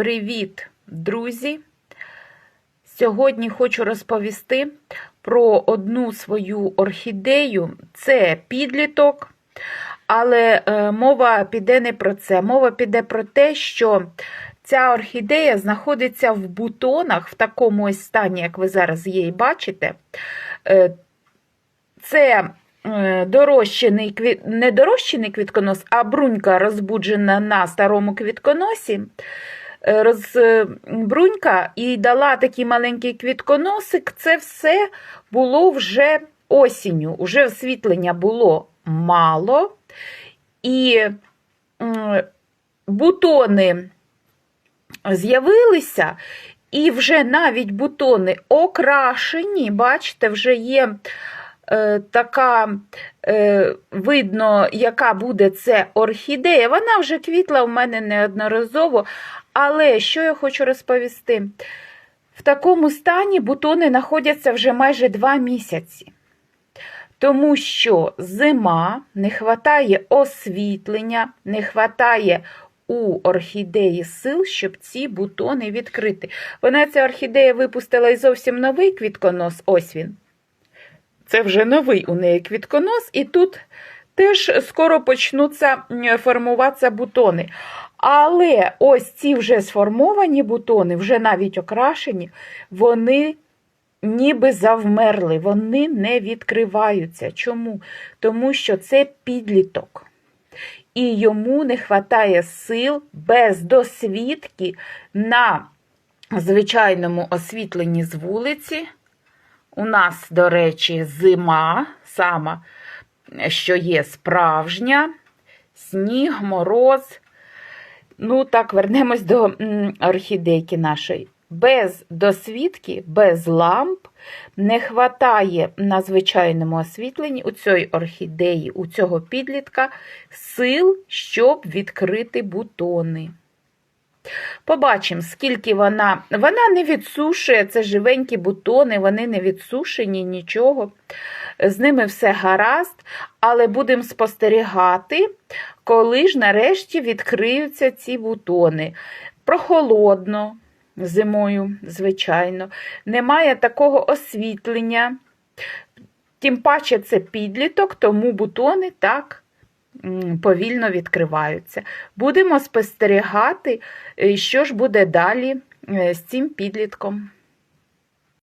Привіт, друзі! Сьогодні хочу розповісти про одну свою орхідею. Це підліток, але е, мова піде не про це. Мова піде про те, що ця орхідея знаходиться в бутонах в такому ось стані, як ви зараз її бачите. Е, Це е, дорощений, не дорощений квітконос, а брунька розбуджена на старому квітконосі. Е, Роз, е, брунька і дала такий маленький квітконосик. Це все було вже осінню, вже освітлення було мало. І бутони з'явилися, і вже навіть бутони окрашені, бачите, вже є така, е, видно, яка буде це орхідея. Вона вже квітла в мене неодноразово. Але що я хочу розповісти? В такому стані бутони знаходяться вже майже два місяці. Тому що зима, не вистачає освітлення, не вистачає у орхідеї сил, щоб ці бутони відкрити. Вона ця орхідея випустила і зовсім новий квітконос, ось він. Це вже новий у неї квітконос, і тут теж скоро почнуться формуватися бутони. Але ось ці вже сформовані бутони, вже навіть окрашені, вони ніби завмерли, вони не відкриваються. Чому? Тому що це підліток. І йому не вистачає сил без досвідки на звичайному освітленні з вулиці. У нас, до речі, зима, сама, що є справжня, сніг, мороз. Ну, так, вернемось до орхідейки нашої. Без досвідки, без ламп не вистачає на звичайному освітленні у цієї орхідеї, у цього підлітка сил, щоб відкрити бутони. Побачимо, скільки вона. Вона не відсушує, це живенькі бутони, вони не відсушені, нічого. З ними все гаразд, але будемо спостерігати, коли ж нарешті відкриються ці бутони. Прохолодно зимою, звичайно, немає такого освітлення. Тим паче це підліток, тому бутони так повільно відкриваються. Будемо спостерігати, е, що ж буде далі е, з цим підлітком.